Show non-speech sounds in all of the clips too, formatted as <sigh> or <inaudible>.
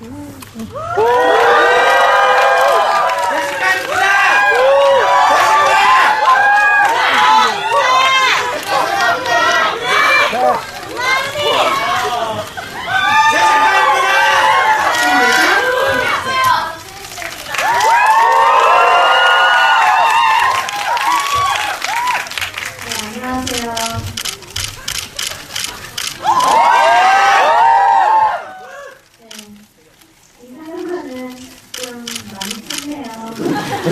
네, 안녕하세요. 네, 이 사연과는 좀 많이 틀려요.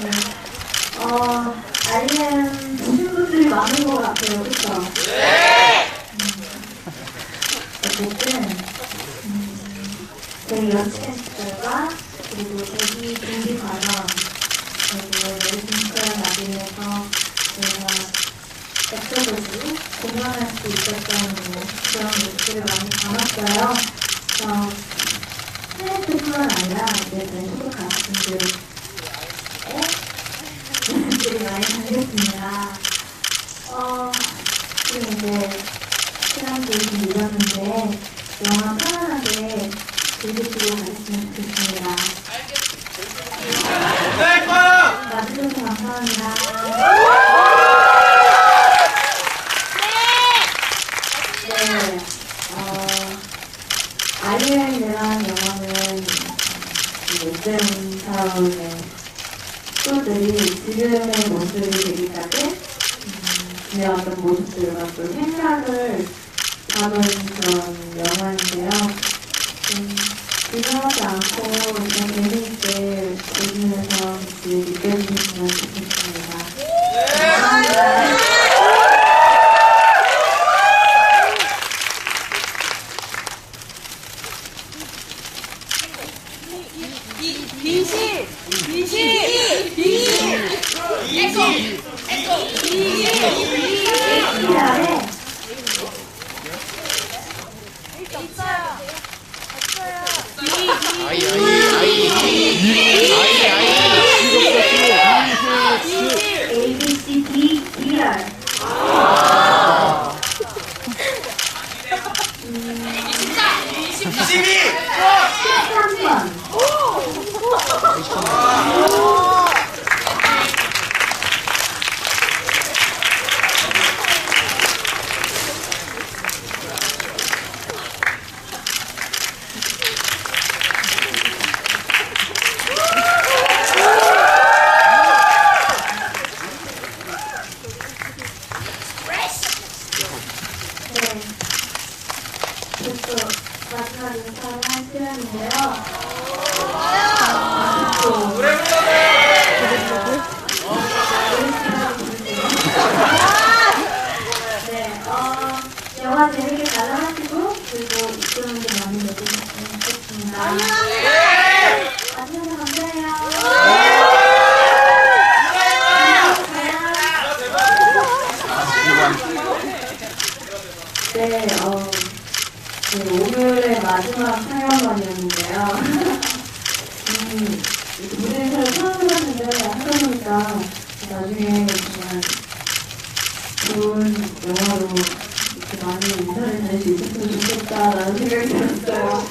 네, 어, 알면 친구들이 많은 것 같아요, 그쵸? 음, 어쨌든, 음, 저희 연습생들과 그리고 데뷔 준비 과정, 그리고 레슨스를 맞이해서 저희가 엑소더스 공연할 수 있었던 뭐 그런 모습들을 많이 담았어요. 그래서 팬들뿐만 아니라 저희 소속 가수분들의 모습들이 많이 담겼습니다. 어, 그리고 이제 시간도 좀 늦었는데 영화 편안하게 즐기시고 가셨으면 좋겠습니다. 와주셔서 감사합니다. 네, 어, 아리엘이라는 영화는 롯데온 사업의 소들이 지금의 모습이 되기까지 음, 지내왔던 모습들과 또 생각을 담은 그런 영화인데요. 좀 지루하지 않고 비실! 비실! 비실! 에코! 에코! 비실! 이 아래 A, B, C, D, E, R. 한 번. 그것도 마지막 인사를 할 시간인데요. 또 네, 어, 영화 재밌게 잘 하시고 그리고 이끄는 게 많이 내주셨으면 좋겠습니다. 안녕, 감사해요. 네, 어, 네, 오늘의 마지막 촬영만이었는데요. <laughs> 음, 무대에서 처음 해봤는데 하다 보니까 나중에 정말 좋은 영화로 이렇게 많이 인사를 잘수 있었으면 좋겠다라는 생각이 들었어요.